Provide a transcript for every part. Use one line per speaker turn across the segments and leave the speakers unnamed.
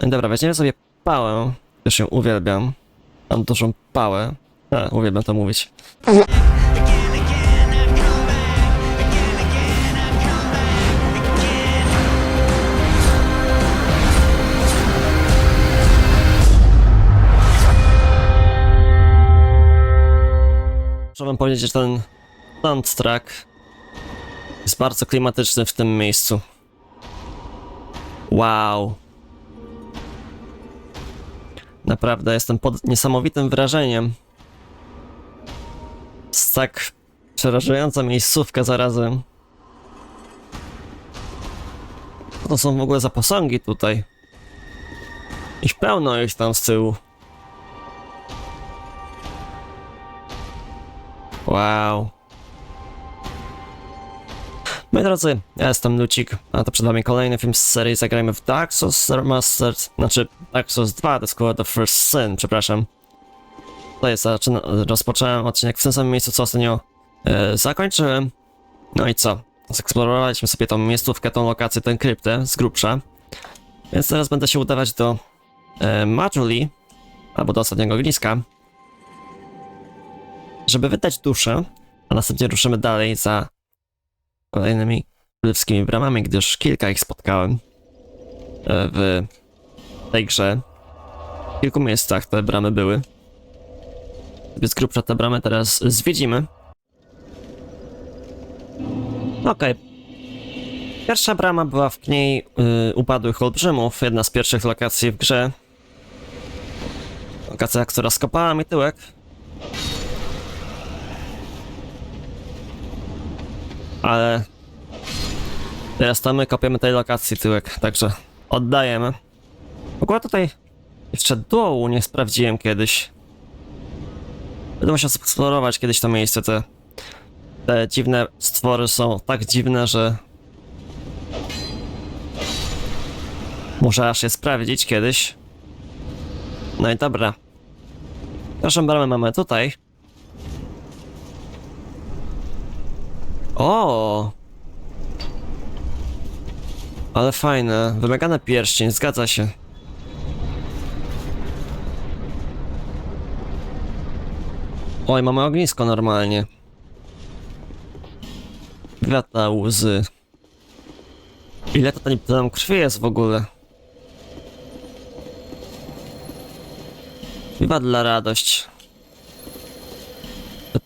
Dobra, weźmiemy sobie pałę. Też ją uwielbiam. Mam dużą pałę. A, uwielbiam to mówić. Muszę wam powiedzieć, że ten soundtrack jest bardzo klimatyczny w tym miejscu. Wow. Naprawdę jestem pod niesamowitym wrażeniem. Jest tak przerażająca miejscówka zarazem. Co to są w ogóle za posągi tutaj? Ich pełno już tam z tyłu. Wow. Moi drodzy, ja jestem Lucik, a to przed wami kolejny film z serii Zagrajmy w Dark Souls Remastered, znaczy Dark Souls 2, to jest chyba The First Sin, przepraszam. Tutaj zaczyna, rozpocząłem odcinek w tym samym miejscu, co ostatnio e, zakończyłem. No i co? Zeksplorowaliśmy sobie tą miejscówkę, tą lokację, tę kryptę z grubsza. Więc teraz będę się udawać do e, Majuli, albo do ostatniego ogniska, żeby wydać duszę, a następnie ruszymy dalej za kolejnymi królewskimi bramami, gdyż kilka ich spotkałem e, w tej grze. W kilku miejscach te bramy były. Więc grubsza te bramy teraz zwiedzimy. Okej. Pierwsza brama była w niej y, upadłych olbrzymów, jedna z pierwszych lokacji w grze. Lokacja, która skopała mi tyłek. Ale teraz to my kopiemy tej lokacji tyłek, także oddajemy. W ogóle tutaj jeszcze dołu nie sprawdziłem kiedyś. Będę musiał eksplorować kiedyś to miejsce. Te, te dziwne stwory są tak dziwne, że muszę aż je sprawdzić kiedyś. No i dobra. Pierwszą bramę mamy tutaj. O! Ale fajne. Wymagany pierścień, zgadza się. Oj, mamy ognisko normalnie. Wiata łzy. Ile to tam- tam krwi jest w ogóle? Chyba dla radość.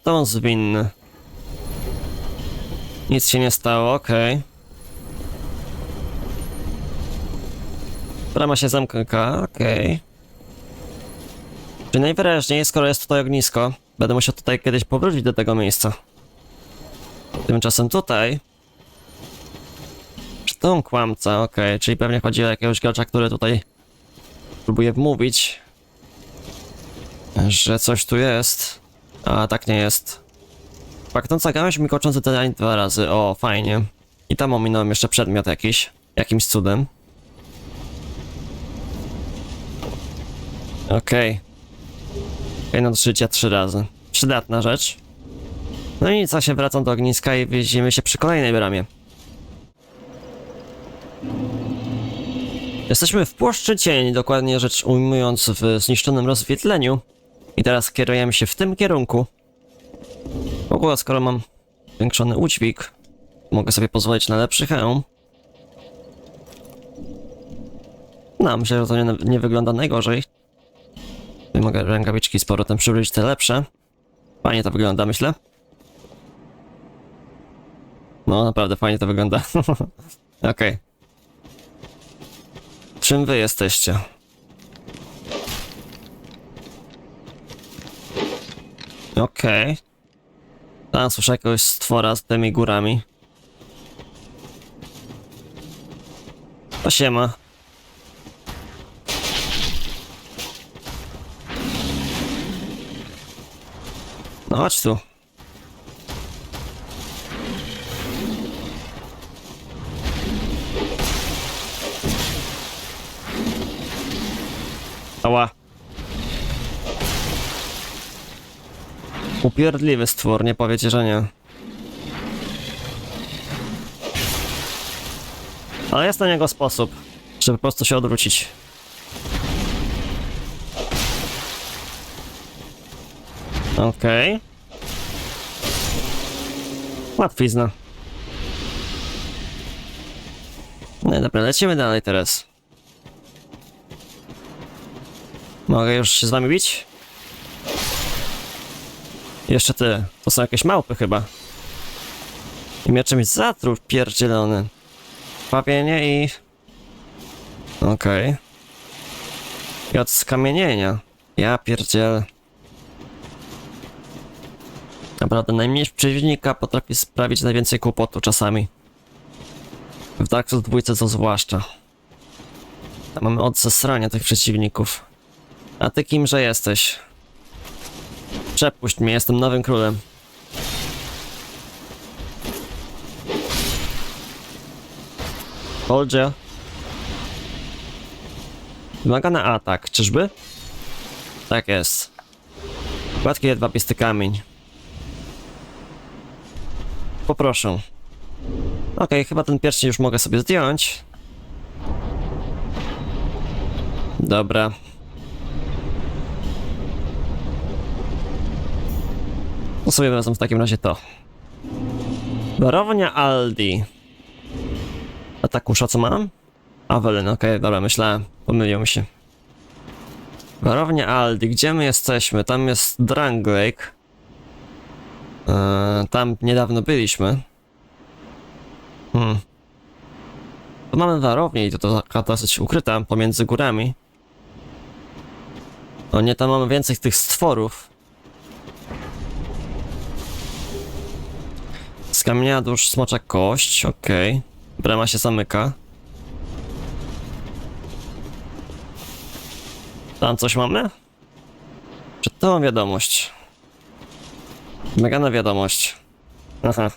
To on zwinny. Nic się nie stało, okej. Brama się zamyka, okej. Czyli najwyraźniej, skoro jest tutaj ognisko, będę musiał tutaj kiedyś powrócić do tego miejsca. Tymczasem tutaj... Sztum kłamca, okej, czyli pewnie chodzi o jakiegoś gracza, który tutaj próbuje wmówić, że coś tu jest, a tak nie jest. Pachnąca gałąź mi koczący terrain dwa razy, o fajnie. I tam ominąłem jeszcze przedmiot jakiś, jakimś cudem. Okej. Okay. do życia trzy razy. Przydatna rzecz. No i co się wracam do ogniska i widzimy się przy kolejnej bramie. Jesteśmy w Płoszczy Cień, dokładnie rzecz ujmując w zniszczonym rozwietleniu. I teraz kierujemy się w tym kierunku. W ogóle, skoro mam zwiększony udźwig, mogę sobie pozwolić na lepszy hełm. No, myślę, że to nie, nie wygląda najgorzej. Tutaj mogę rękawiczki z powrotem przywrócić te lepsze. Fajnie to wygląda, myślę. No, naprawdę fajnie to wygląda. Okej. Czym wy jesteście? Okej. Tam słyszę jakiegoś stwora z tymi górami. To siema. No chodź tu. Ała. Upierdliwy stwór, nie powiecie, że nie. Ale jest na niego sposób, żeby po prostu się odwrócić. Okej. Okay. Łatwizna. No dobra, lecimy dalej teraz. Mogę już się z wami bić? Jeszcze ty. To są jakieś małpy chyba. I mnie czymś zatruł pierdzielony. Papienie i... Okej. I od skamienienia. Ja pierdziel. Naprawdę, najmniejszy przeciwnika potrafi sprawić najwięcej kłopotu czasami. W Dark Souls 2 to zwłaszcza. Tam mamy od zesrania tych przeciwników. A ty kimże jesteś? Przepuść mnie, jestem nowym królem. Holdzie. Wymagany atak, czyżby? Tak jest. Gładki jedwabisty kamień. Poproszę. Okej, chyba ten pierścień już mogę sobie zdjąć. Dobra. To sobie w takim razie to. Warownia Aldi. A ta kusza co mam? Awelyn, okej, dobra, myślałem. Pomylił mi się. Warownia Aldi, gdzie my jesteśmy? Tam jest Dranglake. Eee, tam niedawno byliśmy. Hmm. Tu mamy warownię i to, to taka dosyć ukryta pomiędzy górami. O nie, tam mamy więcej tych stworów. Z kamienia dusz smocza kość, okej. Brama się zamyka. Tam coś mamy? Czy to wiadomość? Megana wiadomość. Aha.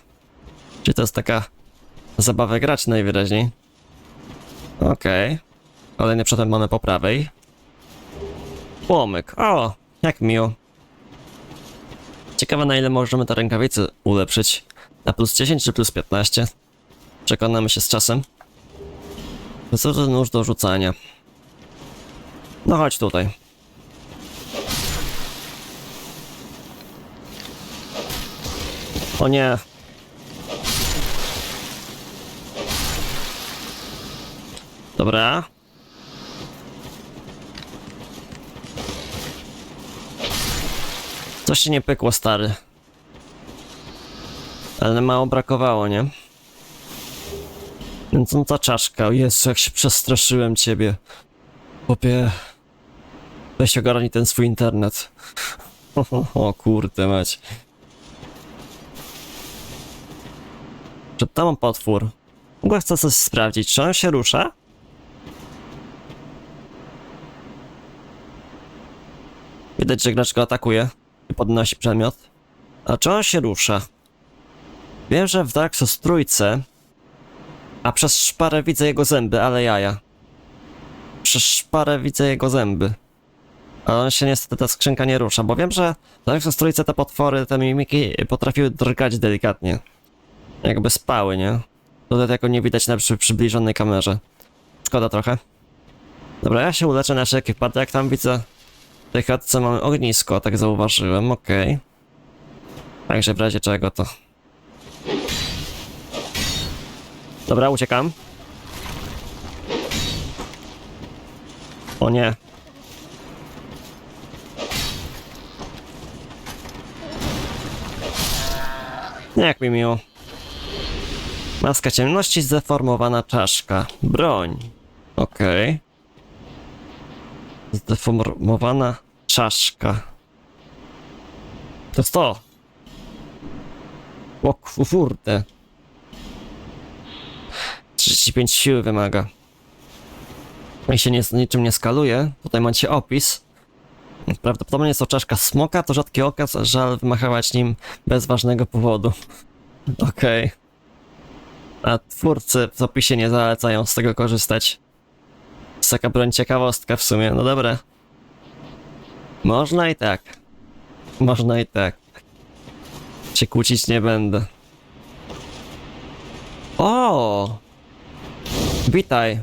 Czy to jest taka zabawę grać najwyraźniej? Okej. Kolejny przedmiot mamy po prawej. Płomyk. O, jak miło. Ciekawe na ile możemy te rękawice ulepszyć. Na plus 10 czy plus 15? Przekonamy się z czasem. To nóż do rzucania? No chodź tutaj. O nie. Dobra. Coś się nie pykło, stary. Ale mało brakowało, nie? Więc no ta czaszka, Jezu, jak się przestraszyłem ciebie. Chłopie, weź ogarnij ten swój internet. O kurde mać. Przed tam potwór. Mogę chcę coś sprawdzić, czy on się rusza? Widać, że gracz go atakuje i podnosi przedmiot. A czy on się rusza? Wiem, że w Dark Souls trójce, a przez szparę widzę jego zęby, ale jaja. Przez szparę widzę jego zęby. A on się niestety, ta skrzynka nie rusza, bo wiem, że w Dark Souls trójce te potwory, te mimiki potrafiły drgać delikatnie. Jakby spały, nie? Tutaj tego nie widać na przy, przybliżonej kamerze. Szkoda trochę. Dobra, ja się uleczę na wszelki wypadek, jak tam widzę w tej chatce mamy ognisko, tak zauważyłem, okej. Także w razie czego to... Dobra, uciekam. O nie. Jak mi miło. Maska ciemności, zdeformowana czaszka. Broń. Okej. Zdeformowana czaszka. To jest to. O kurde. 35 siły wymaga. I się nie, niczym nie skaluje. Tutaj macie opis. Prawdopodobnie jest to czaszka smoka, to rzadki okaz, żal wymachować nim bez ważnego powodu. Okej. A twórcy w opisie nie zalecają z tego korzystać. Jest taka broń ciekawostka w sumie, no dobra. Można i tak. Można i tak. Się kłócić nie będę. O! Witaj.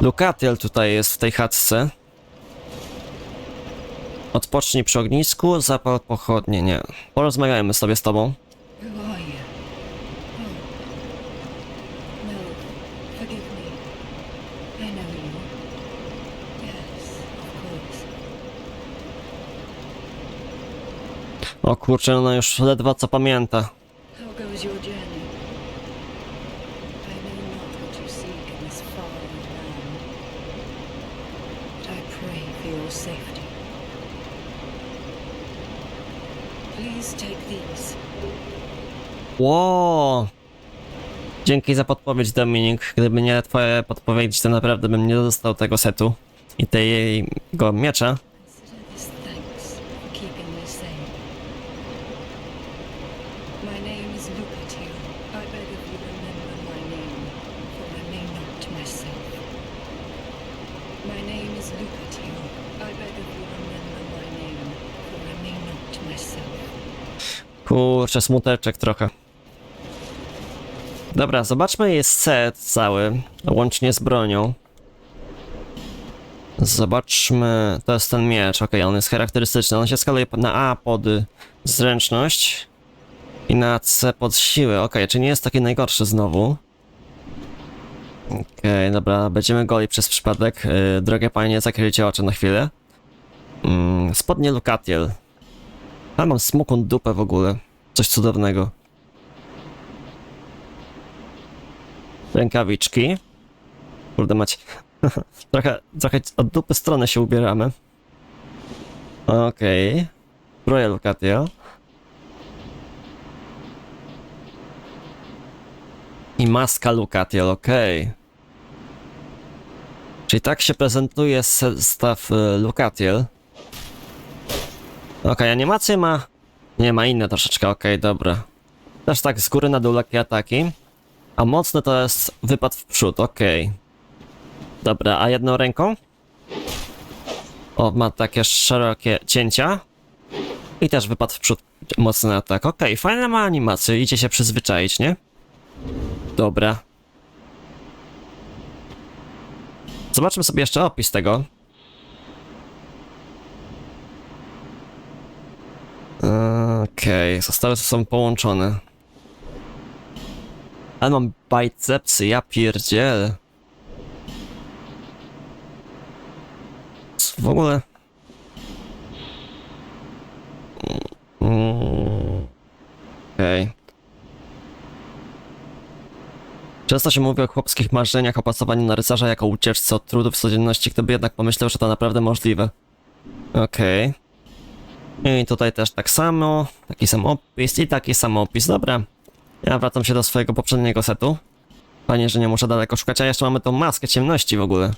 Lukatiel tutaj jest w tej chatce. Odpocznij przy ognisku, zapal pochodnie, nie. Porozmawiajmy sobie z tobą. O kurczę, ona już ledwo co pamięta. Ło! Dzięki za podpowiedź, Dominik. Gdyby nie twoje podpowiedzi, to naprawdę bym nie dostał tego setu i tego miecza. Kurczę, smuteczek trochę. Dobra, zobaczmy jej set cały, łącznie z bronią. Zobaczmy, to jest ten miecz, okej, on jest charakterystyczny, on się skaluje na A pod zręczność i na C pod siłę, okej, czy nie jest taki najgorszy znowu? Okej, dobra, będziemy goli przez przypadek. Yy, drogie panie, zakryjcie oczy na chwilę. Mm, spodnie Lukatiel. A mam smukłą dupę w ogóle. Coś cudownego. Rękawiczki. Kurde mać. trochę, trochę od dupy strony się ubieramy. Okej. Okay. Lucatia. I maska Lucatiel, okej. Okay. Czyli tak się prezentuje zestaw y, Lucatiel. Okej, okay, animację ma. Nie ma inne troszeczkę, okej, dobra. Też tak z góry na dół lekkie ataki. A mocny to jest wypad w przód, okej. Dobra, a jedną ręką? O, ma takie szerokie cięcia. I też wypad w przód, mocny atak. Okej, fajna ma animacja, idzie się przyzwyczaić, nie? Dobra. Zobaczmy sobie jeszcze opis tego. Okej, okay. zostały sobą połączone. Ale mam bicepsy, ja pierdzielę. W ogóle... Okej. Okay. Często się mówi o chłopskich marzeniach o pasowaniu na rycerza jako ucieczce od trudów codzienności, kto by jednak pomyślał, że to naprawdę możliwe. Okej. Okay. I tutaj też tak samo, taki sam opis i taki sam opis, dobra. Ja wracam się do swojego poprzedniego setu. Panie, że nie muszę daleko szukać, a jeszcze mamy tą maskę ciemności w ogóle.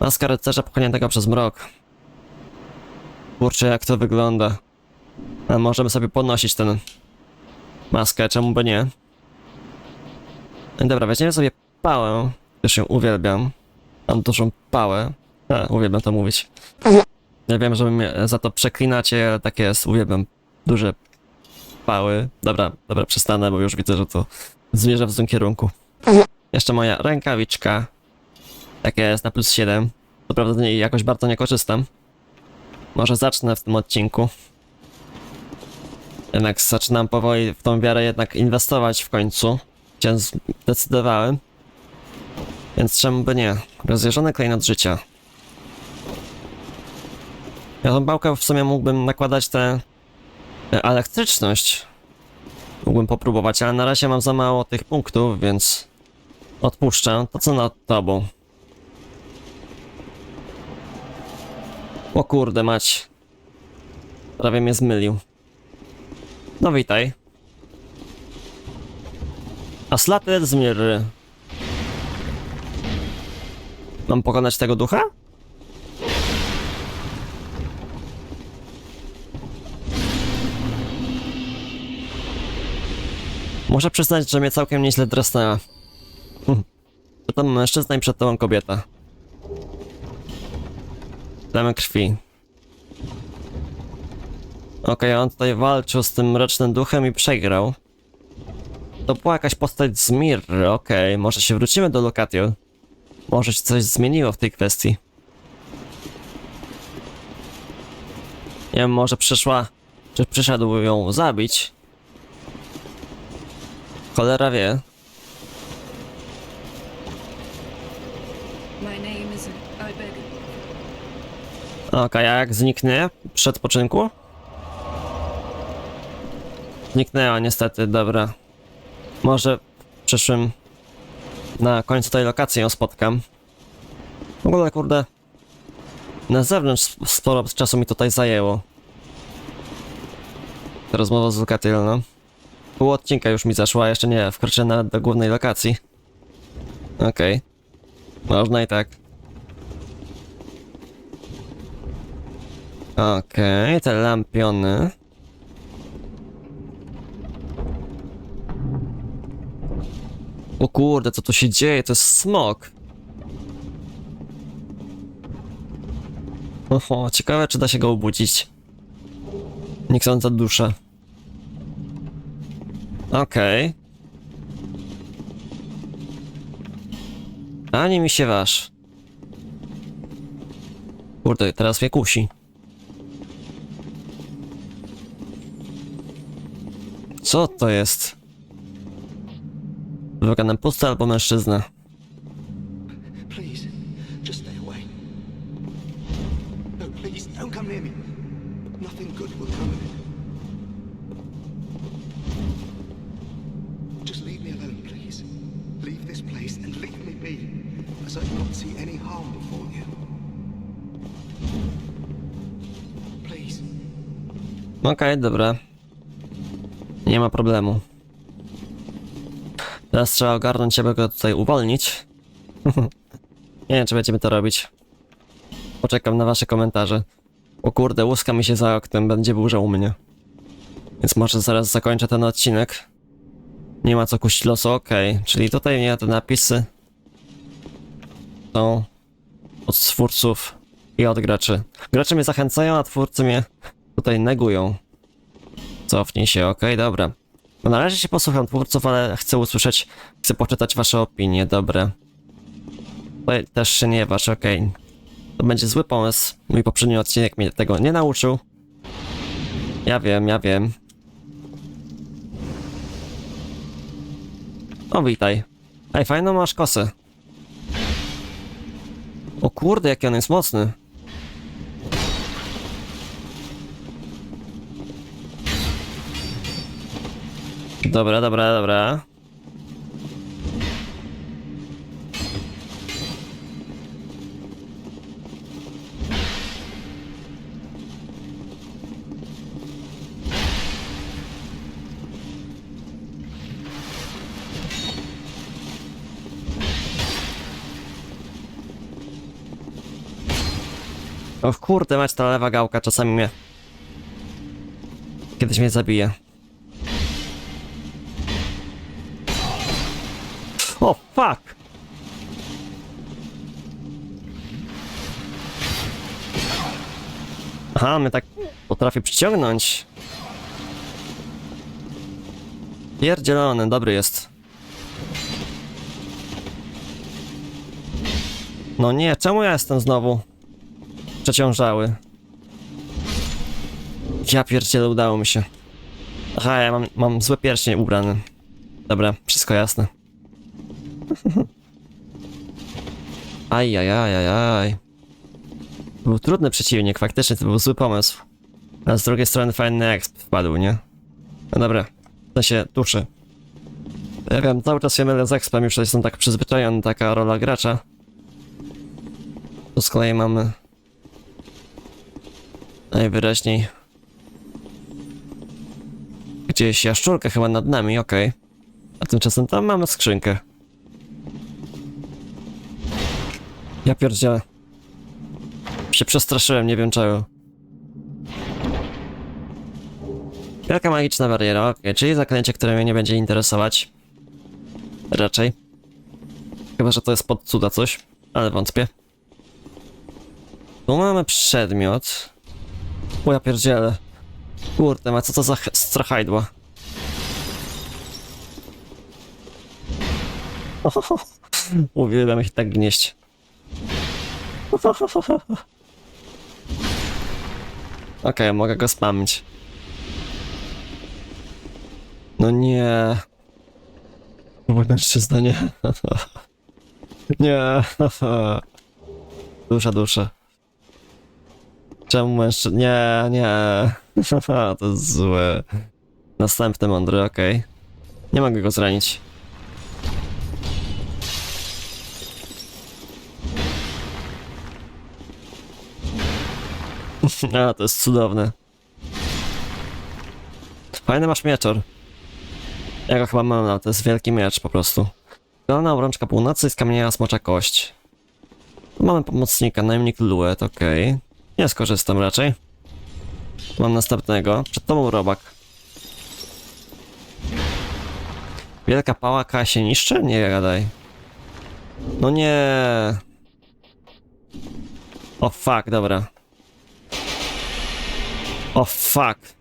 Maska rycerza pochłoniętego przez mrok. Kurczę, jak to wygląda. A możemy sobie podnosić ten maskę, czemu by nie? Dobra, weźmiemy sobie pałę. Już ją uwielbiam. Mam dużą pałę. A, uwielbiam to mówić. Ja wiem, że mnie za to przeklinacie, ale tak jest. Uwielbiam duże pały. Dobra, dobra, przestanę, bo już widzę, że to zmierza w złym kierunku. Jeszcze moja rękawiczka. Taka jest na plus 7. To prawda z niej jakoś bardzo nie korzystam. Może zacznę w tym odcinku. Jednak zaczynam powoli w tą wiarę jednak inwestować w końcu. Gdzie zdecydowałem. Więc czemu by nie? Rozjeżdżony klejnot życia. Ja tą bałkę w sumie mógłbym nakładać tę e, elektryczność. Mógłbym popróbować, ale na razie mam za mało tych punktów, więc odpuszczę. To co nad tobą? O kurde mać. Prawie mnie zmylił. No witaj. Aslater Zmir. Mam pokonać tego ducha? Muszę przyznać, że mnie całkiem nieźle drasnęła. Przed tobą mężczyzna i przed tobą kobieta. Damy krwi. Okej, okay, on tutaj walczył z tym mrocznym duchem i przegrał. To była jakaś postać z Mirry, okej, okay. może się wrócimy do Locatio. Może się coś zmieniło w tej kwestii. Nie wiem, może przyszła, czy przyszedł ją zabić. Cholera wie. Okej, a jak zniknie przed spoczynku? Zniknęła niestety, dobra. Może w przyszłym... Na końcu tej lokacji ją spotkam. W ogóle, kurde... Na zewnątrz sp- sporo czasu mi tutaj zajęło. Rozmowa z Lukatil, no. Pół odcinka już mi zaszła, jeszcze nie wkroczyłem nawet do głównej lokacji. Okej. Można i tak. Okej, te lampiony. O kurde, co tu się dzieje? To jest smok. Oho, ciekawe czy da się go obudzić. Niechcąca dusza. Okej. Ani mi się waż. Kurde, teraz mnie kusi. Co to jest? Wygląda nam pusta albo mężczyzna. Okej, dobra. Nie ma problemu. Teraz trzeba ogarnąć, aby go tutaj uwolnić. Nie wiem, czy będziemy to robić. Poczekam na wasze komentarze. O kurde, łuska mi się za oknem, będzie burza u mnie. Więc może zaraz zakończę ten odcinek. Nie ma co kuścić losu, okej. Czyli tutaj nie te napisy są od twórców i od graczy. Gracze mnie zachęcają, a twórcy mnie tutaj negują. Cofnij się, okej, dobra. No na razie się posłucham twórców, ale chcę usłyszeć, chcę poczytać wasze opinie, dobre. Tutaj też się nie wasz, okej. To będzie zły pomysł. Mój poprzedni odcinek mnie tego nie nauczył. Ja wiem, ja wiem. O, witaj. Ej, fajną masz kosę. O kurde, jaki on jest mocny. Dobra, dobra, dobra. O kurde, mać ta lewa gałka czasami mnie... Kiedyś mnie zabije. O, fuck! Aha, mnie tak potrafię przyciągnąć. Pierdzielony, dobry jest. No nie, czemu ja jestem znowu przeciążały? Ja pierdzielę, udało mi się. Aha, ja mam, mam złe pierśnie ubrane. Dobra, wszystko jasne. Aj, aj, aj, aj, aj. Był trudny przeciwnik, faktycznie to był zły pomysł. A z drugiej strony fajny exp wpadł, nie? No dobra, to się tuszy. Ja wiem, cały czas się mylę z expem, już jestem tak przyzwyczajony, taka rola gracza. Tu z kolei mamy... Najwyraźniej... Gdzieś jaszczurka chyba nad nami, okej. A tymczasem tam mamy skrzynkę. Ja pierdzielę. Się przestraszyłem, nie wiem czego. Wielka magiczna bariera, okej, czyli zaklęcie, które mnie nie będzie interesować. Raczej. Chyba, że to jest pod cuda coś, ale wątpię. Tu mamy przedmiot. O ja pierdzielę. Kurde, ma co to za ch- strachajdła? Uwielbiam się tak gnieść. Okej, mogę go spamić. No nie. Mój mężczyzna, nie. nie. Dusza, dusza. Czemu mężczyzna? Nie, nie. to jest złe. Następny mądry, okej. Nie mogę go zranić. A, to jest cudowne. Fajny masz mieczor. Ja go chyba mam, to jest wielki miecz po prostu. Zielona obrączka północy z kamienia smocza kość. Tu mamy pomocnika, najemnik Luet, okej. Nie skorzystam raczej. Mam następnego. Przed tobą robak. Wielka pała się niszczy? Nie gadaj. No nie. O fuck, dobra. O fuck.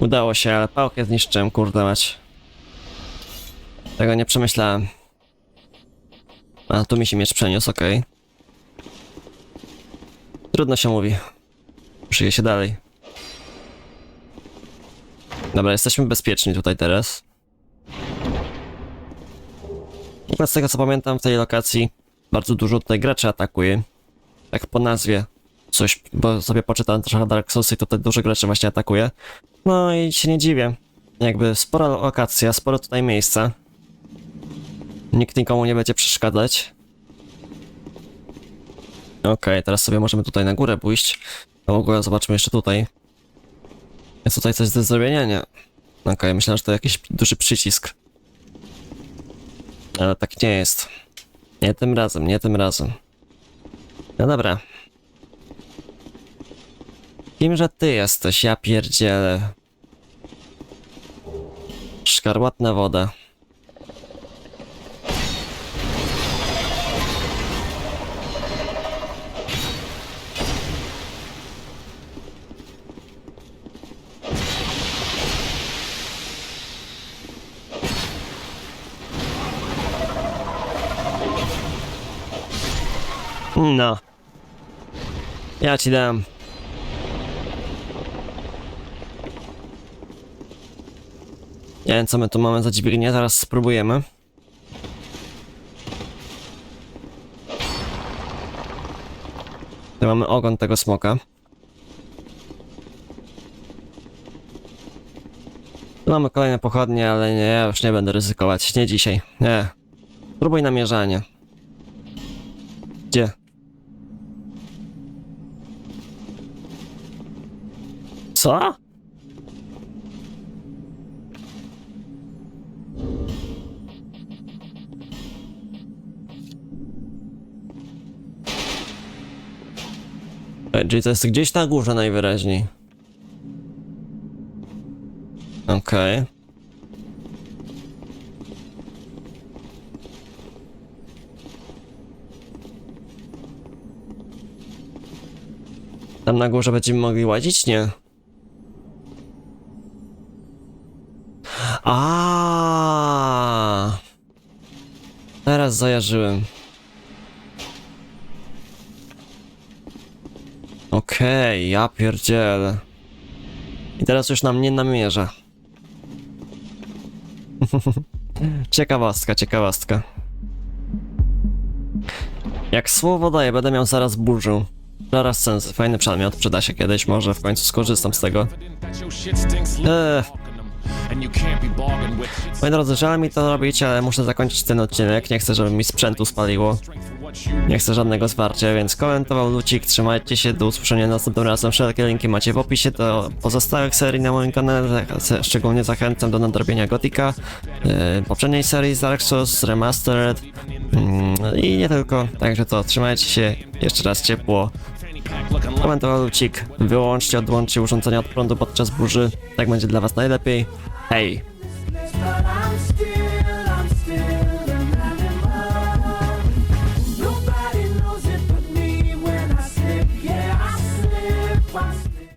Udało się, ale pałkę zniszczyłem, kurde mać. Tego nie przemyślałem. A, tu mi się miecz przeniósł, okej. Trudno się mówi. Żyje się dalej. Dobra, jesteśmy bezpieczni tutaj teraz. W ogóle z tego co pamiętam w tej lokacji bardzo dużo tutaj graczy atakuje. Tak po nazwie. Coś, bo sobie poczytałem trochę Dark Souls i tutaj dużo graczy właśnie atakuje. No i się nie dziwię. Jakby spora lokacja, sporo tutaj miejsca. Nikt nikomu nie będzie przeszkadzać. Okej, teraz sobie możemy tutaj na górę pójść. A w ogóle zobaczmy jeszcze tutaj. Jest tutaj coś do zrobienia? Nie. Okej, myślałem, że to jakiś duży przycisk. Ale tak nie jest. Nie tym razem, nie tym razem. No dobra. Kimże ty jesteś? Ja pierdzielę. Szkarłatna woda. No. Ja ci dam. Nie wiem, co my tu mamy za dźwignię, zaraz spróbujemy. Tu mamy ogon tego smoka. Tu mamy kolejne pochodnie, ale nie, ja już nie będę ryzykować. Nie dzisiaj. Nie. Spróbuj namierzanie. Gdzie? Co? E, Czyli to jest gdzieś na górze najwyraźniej. Okej. Tam na górze będziemy mogli łazić? Nie. Zajarzyłem. Okej, ja pierdzielę. I teraz już nam nie namierza. ciekawostka, ciekawostka. Jak słowo daję, będę miał zaraz burzę. Zaraz sens, fajny przedmiot, przyda się kiedyś, może w końcu skorzystam z tego. Eee, moi drodzy, żal mi to robić, ale muszę zakończyć ten odcinek, nie chcę, żeby mi sprzętu spaliło. Nie chcę żadnego zwarcia, więc komentował Lucik, trzymajcie się, do usłyszenia następnym razem. Wszelkie linki macie w opisie do pozostałych serii na moim kanale, szczególnie zachęcam do nadrobienia Gotika, yy, poprzedniej serii z Dark Souls, Remastered. Yy, i nie tylko, także to trzymajcie się, jeszcze raz ciepło. Komentował Lucik. Wyłączcie, odłączcie urządzenia od prądu podczas burzy. Tak będzie dla was najlepiej. Hej!